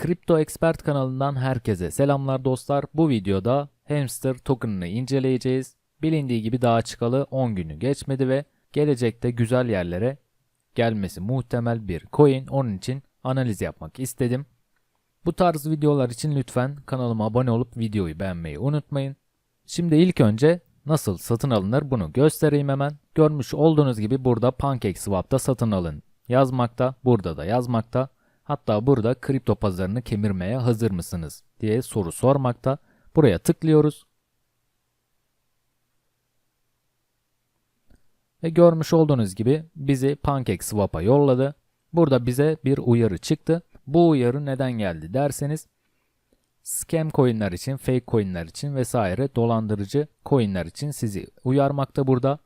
Kripto Expert kanalından herkese selamlar dostlar. Bu videoda Hamster token'ını inceleyeceğiz. Bilindiği gibi daha çıkalı 10 günü geçmedi ve gelecekte güzel yerlere gelmesi muhtemel bir coin. Onun için analiz yapmak istedim. Bu tarz videolar için lütfen kanalıma abone olup videoyu beğenmeyi unutmayın. Şimdi ilk önce nasıl satın alınır bunu göstereyim hemen. Görmüş olduğunuz gibi burada PancakeSwap'ta satın alın yazmakta, burada da yazmakta. Hatta burada kripto pazarını kemirmeye hazır mısınız diye soru sormakta. Buraya tıklıyoruz. Ve görmüş olduğunuz gibi bizi PancakeSwap'a yolladı. Burada bize bir uyarı çıktı. Bu uyarı neden geldi derseniz scam coinler için, fake coinler için vesaire dolandırıcı coinler için sizi uyarmakta burada.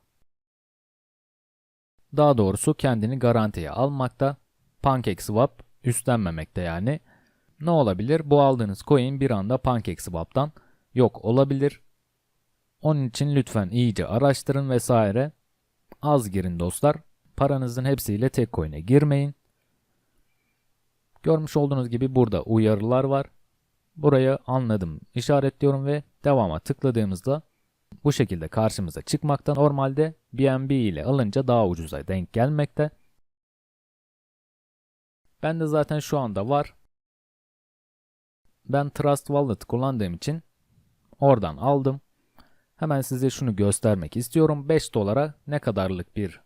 Daha doğrusu kendini garantiye almakta. PancakeSwap üstlenmemekte yani. Ne olabilir? Bu aldığınız coin bir anda PancakeSwap'tan yok olabilir. Onun için lütfen iyice araştırın vesaire. Az girin dostlar. Paranızın hepsiyle tek coin'e girmeyin. Görmüş olduğunuz gibi burada uyarılar var. Burayı anladım işaretliyorum ve devama tıkladığımızda bu şekilde karşımıza çıkmakta. Normalde BNB ile alınca daha ucuza denk gelmekte. Ben de zaten şu anda var. Ben Trust Wallet kullandığım için oradan aldım. Hemen size şunu göstermek istiyorum. 5 dolara ne kadarlık bir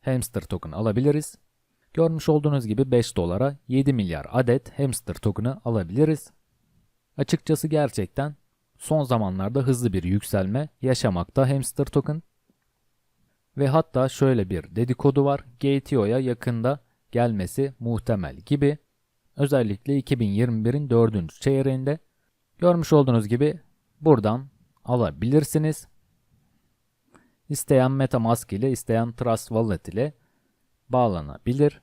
hamster token alabiliriz? Görmüş olduğunuz gibi 5 dolara 7 milyar adet hamster token'ı alabiliriz. Açıkçası gerçekten son zamanlarda hızlı bir yükselme yaşamakta hamster token. Ve hatta şöyle bir dedikodu var. GTO'ya yakında gelmesi muhtemel gibi. Özellikle 2021'in 4. çeyreğinde görmüş olduğunuz gibi buradan alabilirsiniz. İsteyen MetaMask ile isteyen Trust Wallet ile bağlanabilir.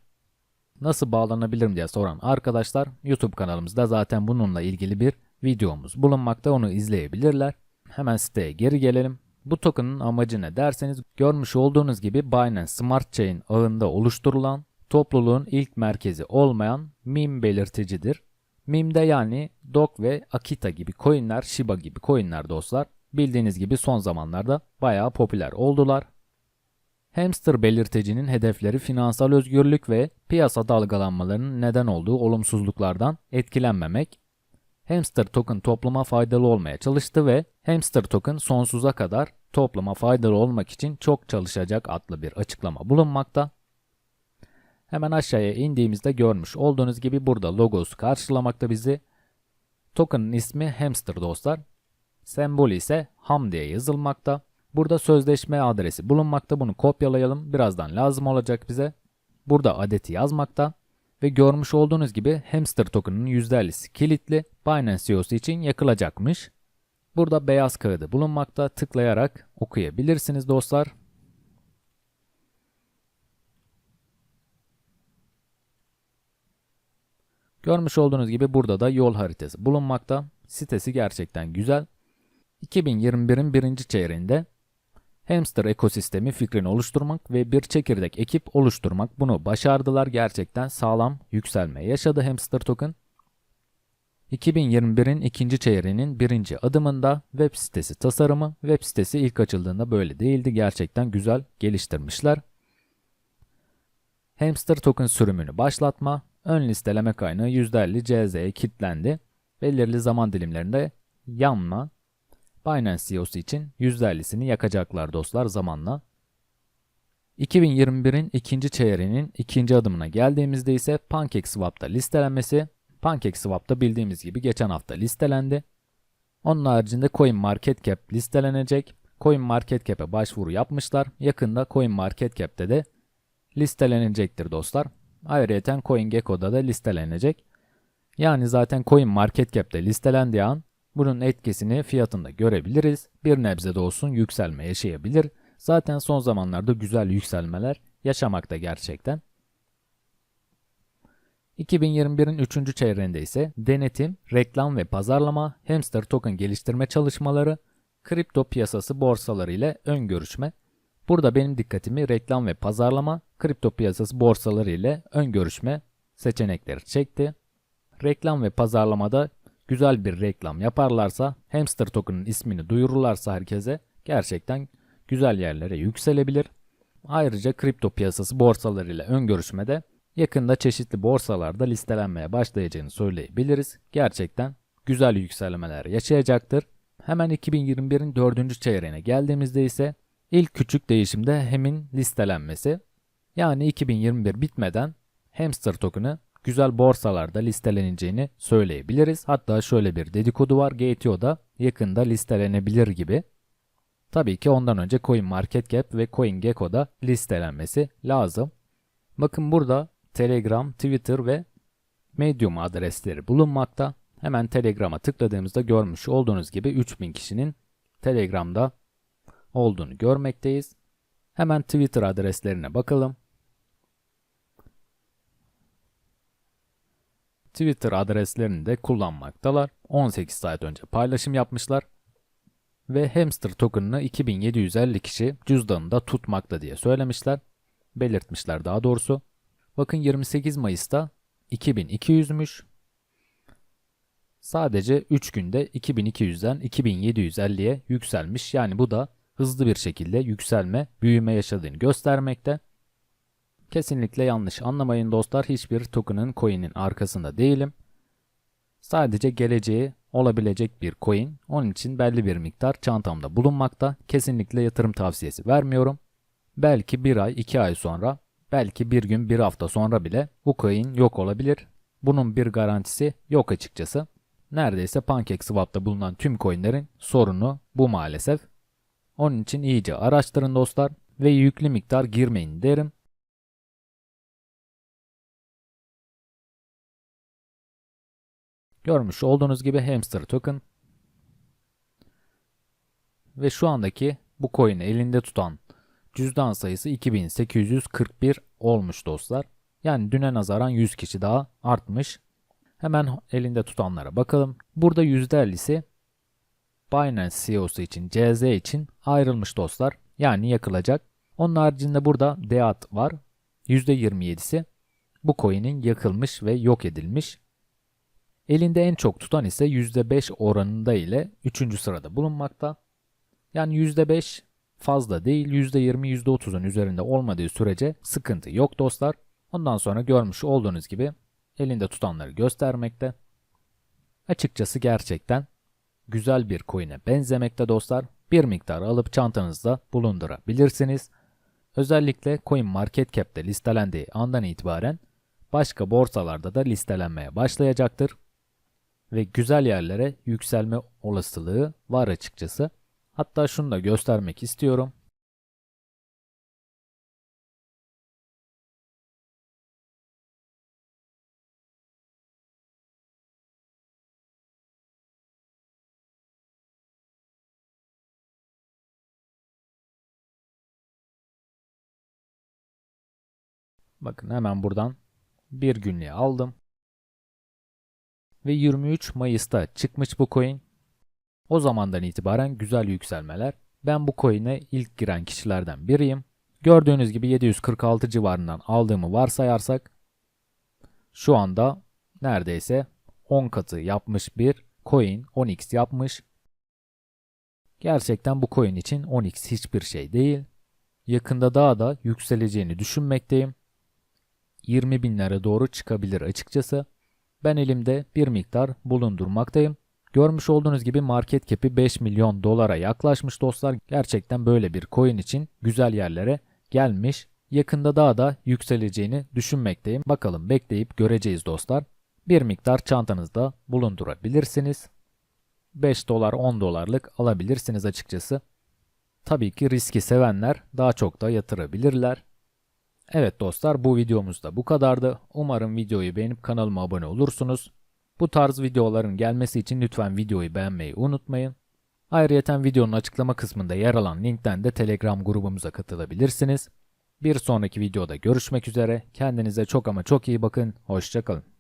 Nasıl bağlanabilirim diye soran arkadaşlar YouTube kanalımızda zaten bununla ilgili bir videomuz bulunmakta onu izleyebilirler. Hemen siteye geri gelelim. Bu token'ın amacı ne derseniz görmüş olduğunuz gibi Binance Smart Chain ağında oluşturulan topluluğun ilk merkezi olmayan meme belirticidir. Meme de yani Dog ve Akita gibi coinler, Shiba gibi coinler dostlar. Bildiğiniz gibi son zamanlarda bayağı popüler oldular. Hamster belirtecinin hedefleri finansal özgürlük ve piyasa dalgalanmalarının neden olduğu olumsuzluklardan etkilenmemek. Hamster token topluma faydalı olmaya çalıştı ve Hamster token sonsuza kadar topluma faydalı olmak için çok çalışacak adlı bir açıklama bulunmakta. Hemen aşağıya indiğimizde görmüş olduğunuz gibi burada logosu karşılamakta bizi. Token'ın ismi Hamster dostlar. Sembolü ise Ham diye yazılmakta. Burada sözleşme adresi bulunmakta. Bunu kopyalayalım. Birazdan lazım olacak bize. Burada adeti yazmakta. Ve görmüş olduğunuz gibi hamster token'ın %50'si kilitli. Binance CEO'su için yakılacakmış. Burada beyaz kağıdı bulunmakta. Tıklayarak okuyabilirsiniz dostlar. Görmüş olduğunuz gibi burada da yol haritası bulunmakta. Sitesi gerçekten güzel. 2021'in birinci çeyreğinde hamster ekosistemi fikrini oluşturmak ve bir çekirdek ekip oluşturmak bunu başardılar. Gerçekten sağlam yükselme yaşadı hamster token. 2021'in ikinci çeyreğinin birinci adımında web sitesi tasarımı, web sitesi ilk açıldığında böyle değildi. Gerçekten güzel geliştirmişler. Hamster token sürümünü başlatma, ön listeleme kaynağı %50 CZ'ye kilitlendi. Belirli zaman dilimlerinde yanma, Binance CEO'su için %50'sini yakacaklar dostlar zamanla. 2021'in ikinci çeyreğinin ikinci adımına geldiğimizde ise PancakeSwap'ta listelenmesi. PancakeSwap'ta bildiğimiz gibi geçen hafta listelendi. Onun haricinde CoinMarketCap listelenecek. CoinMarketCap'e başvuru yapmışlar. Yakında CoinMarketCap'te de listelenecektir dostlar. Ayrıca CoinGecko'da da listelenecek. Yani zaten CoinMarketCap'te listelendiği an bunun etkisini fiyatında görebiliriz. Bir nebze de olsun yükselme yaşayabilir. Zaten son zamanlarda güzel yükselmeler yaşamakta gerçekten. 2021'in 3. çeyreğinde ise denetim, reklam ve pazarlama, hamster token geliştirme çalışmaları, kripto piyasası borsaları ile ön görüşme. Burada benim dikkatimi reklam ve pazarlama, kripto piyasası borsaları ile ön görüşme seçenekleri çekti. Reklam ve pazarlamada güzel bir reklam yaparlarsa, Hamster Token'ın ismini duyururlarsa herkese gerçekten güzel yerlere yükselebilir. Ayrıca kripto piyasası borsalarıyla ön görüşmede yakında çeşitli borsalarda listelenmeye başlayacağını söyleyebiliriz. Gerçekten güzel yükselmeler yaşayacaktır. Hemen 2021'in 4. çeyreğine geldiğimizde ise ilk küçük değişimde HEM'in listelenmesi. Yani 2021 bitmeden Hamster token'ı güzel borsalarda listeleneceğini söyleyebiliriz. Hatta şöyle bir dedikodu var. GTO'da yakında listelenebilir gibi. Tabii ki ondan önce CoinMarketCap ve CoinGecko'da listelenmesi lazım. Bakın burada Telegram, Twitter ve Medium adresleri bulunmakta. Hemen Telegram'a tıkladığımızda görmüş olduğunuz gibi 3000 kişinin Telegram'da olduğunu görmekteyiz. Hemen Twitter adreslerine bakalım. Twitter adreslerini de kullanmaktalar. 18 saat önce paylaşım yapmışlar. Ve hamster token'ını 2750 kişi cüzdanında tutmakta diye söylemişler. Belirtmişler daha doğrusu. Bakın 28 Mayıs'ta 2200'müş. Sadece 3 günde 2200'den 2750'ye yükselmiş. Yani bu da hızlı bir şekilde yükselme, büyüme yaşadığını göstermekte. Kesinlikle yanlış anlamayın dostlar. Hiçbir token'ın coin'in arkasında değilim. Sadece geleceği olabilecek bir coin. Onun için belli bir miktar çantamda bulunmakta. Kesinlikle yatırım tavsiyesi vermiyorum. Belki bir ay, iki ay sonra, belki bir gün, bir hafta sonra bile bu coin yok olabilir. Bunun bir garantisi yok açıkçası. Neredeyse PancakeSwap'ta bulunan tüm coinlerin sorunu bu maalesef. Onun için iyice araştırın dostlar ve yüklü miktar girmeyin derim. Görmüş olduğunuz gibi hamster token ve şu andaki bu coin'i elinde tutan cüzdan sayısı 2841 olmuş dostlar. Yani düne nazaran 100 kişi daha artmış. Hemen elinde tutanlara bakalım. Burada %50'si Binance CEO'su için, CZ için ayrılmış dostlar. Yani yakılacak. Onun haricinde burada DEAT var. %27'si bu coin'in yakılmış ve yok edilmiş. Elinde en çok tutan ise %5 oranında ile 3. sırada bulunmakta. Yani %5 fazla değil, %20, %30'un üzerinde olmadığı sürece sıkıntı yok dostlar. Ondan sonra görmüş olduğunuz gibi elinde tutanları göstermekte. Açıkçası gerçekten güzel bir coin'e benzemekte dostlar. Bir miktar alıp çantanızda bulundurabilirsiniz. Özellikle CoinMarketCap'te listelendiği andan itibaren başka borsalarda da listelenmeye başlayacaktır. Ve güzel yerlere yükselme olasılığı var açıkçası. Hatta şunu da göstermek istiyorum. Bakın hemen buradan bir günlüğe aldım. Ve 23 Mayıs'ta çıkmış bu coin. O zamandan itibaren güzel yükselmeler. Ben bu coin'e ilk giren kişilerden biriyim. Gördüğünüz gibi 746 civarından aldığımı varsayarsak şu anda neredeyse 10 katı yapmış bir coin 10x yapmış. Gerçekten bu coin için 10x hiçbir şey değil. Yakında daha da yükseleceğini düşünmekteyim. 20 binlere doğru çıkabilir açıkçası. Ben elimde bir miktar bulundurmaktayım. Görmüş olduğunuz gibi market cap'i 5 milyon dolara yaklaşmış dostlar. Gerçekten böyle bir coin için güzel yerlere gelmiş. Yakında daha da yükseleceğini düşünmekteyim. Bakalım bekleyip göreceğiz dostlar. Bir miktar çantanızda bulundurabilirsiniz. 5 dolar 10 dolarlık alabilirsiniz açıkçası. Tabii ki riski sevenler daha çok da yatırabilirler. Evet dostlar bu videomuz da bu kadardı. Umarım videoyu beğenip kanalıma abone olursunuz. Bu tarz videoların gelmesi için lütfen videoyu beğenmeyi unutmayın. Ayrıca videonun açıklama kısmında yer alan linkten de Telegram grubumuza katılabilirsiniz. Bir sonraki videoda görüşmek üzere. Kendinize çok ama çok iyi bakın. Hoşçakalın.